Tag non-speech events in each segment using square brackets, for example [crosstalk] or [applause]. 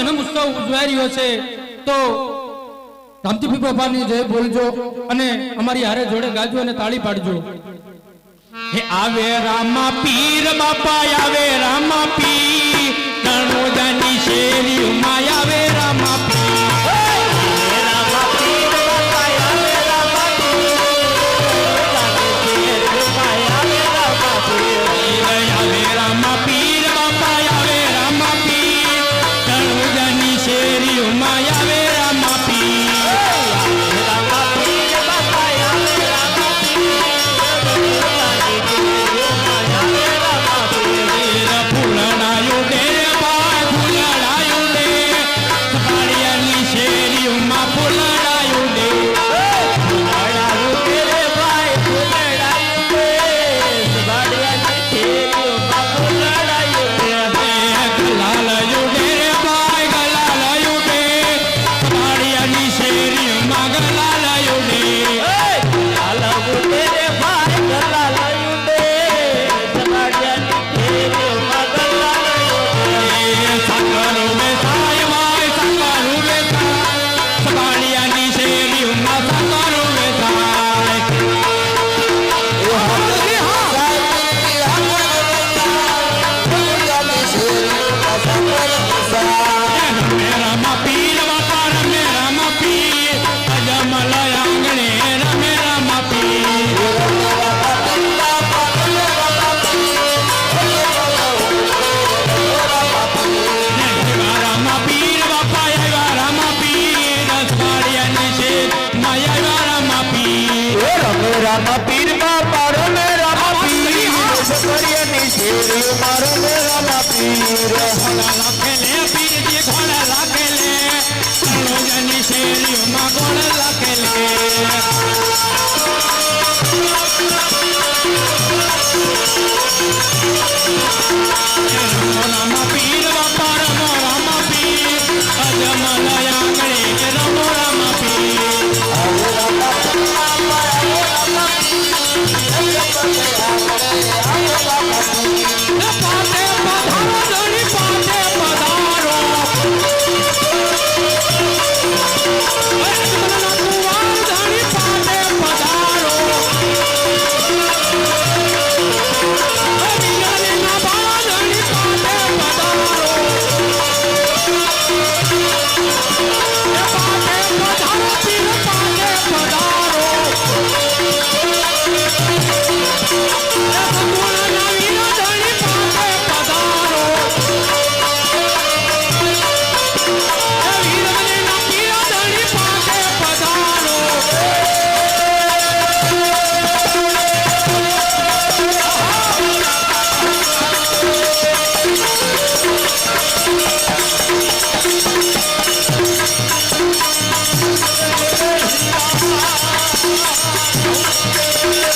જન્મ ઉત્સવ ઉજવાઈ રહ્યો છે, તો રામજી બાપાની જય બોલજો અને અમારી હારે જોડે ગાજો અને તાળી પાડજો. હે આવે રામા પીર બાપા આવે રામા પીર રણોજાની શેરી ઉમા মারো মেরা পীর ঘোড়া রাখলে পীর যে ঘোড়া রাখলে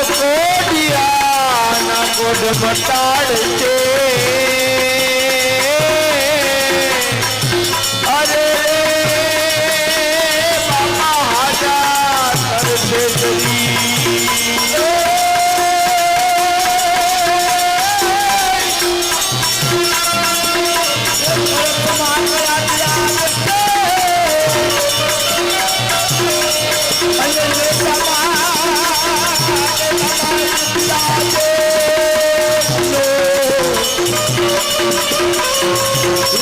આ તો કોડિયાના કોડ બટાડ છે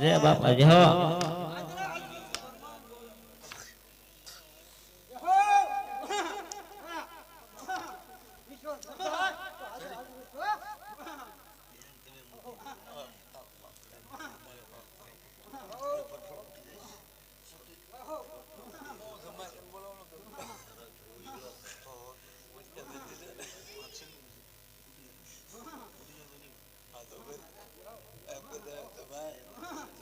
જય બાપા જય હો. [laughs] Ha ha ha!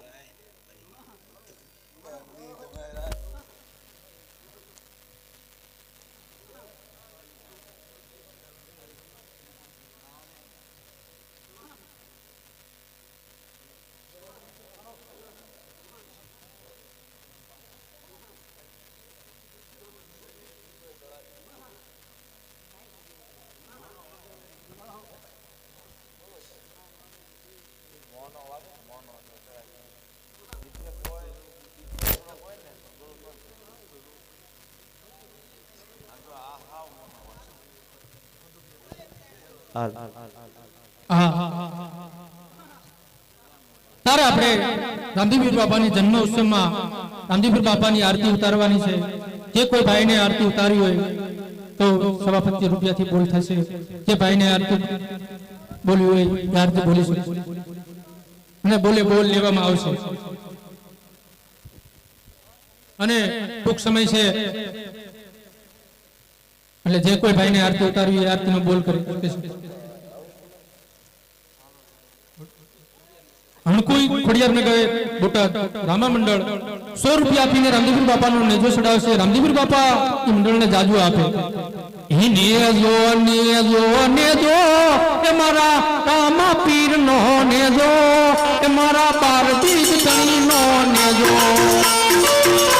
તારે આપણે રામદેવીર બાપાની જન્મ ઉત્સવમાં રામદેવીર બાપાની આરતી ઉતારવાની છે. જે કોઈ ભાઈને આરતી ઉતારી હોય તો સવા પચીસ રૂપિયાથી બોલ થશે. જે ભાઈને આરતી બોલવી હોય એ આરતી બોલી શકશે અને બોલે બોલ લેવામાં આવશે. અને ટૂંક સમય છે. એટલે જે કોઈ ભાઈને આરતી ઉતારવી એ આરતીનો બોલ કરી હણકુઈ બોટાદ રામા મંડળ સો રૂપિયા આપીને રામદેવીર બાપાનો નેજો ચડાવશે. રામદેવીર બાપા એ મંડળને જાજુ આપે. હે નેજો ને જો એ મારા રામા ને જો એ મારા પાર્વતી તણીનો નેજો. નીલી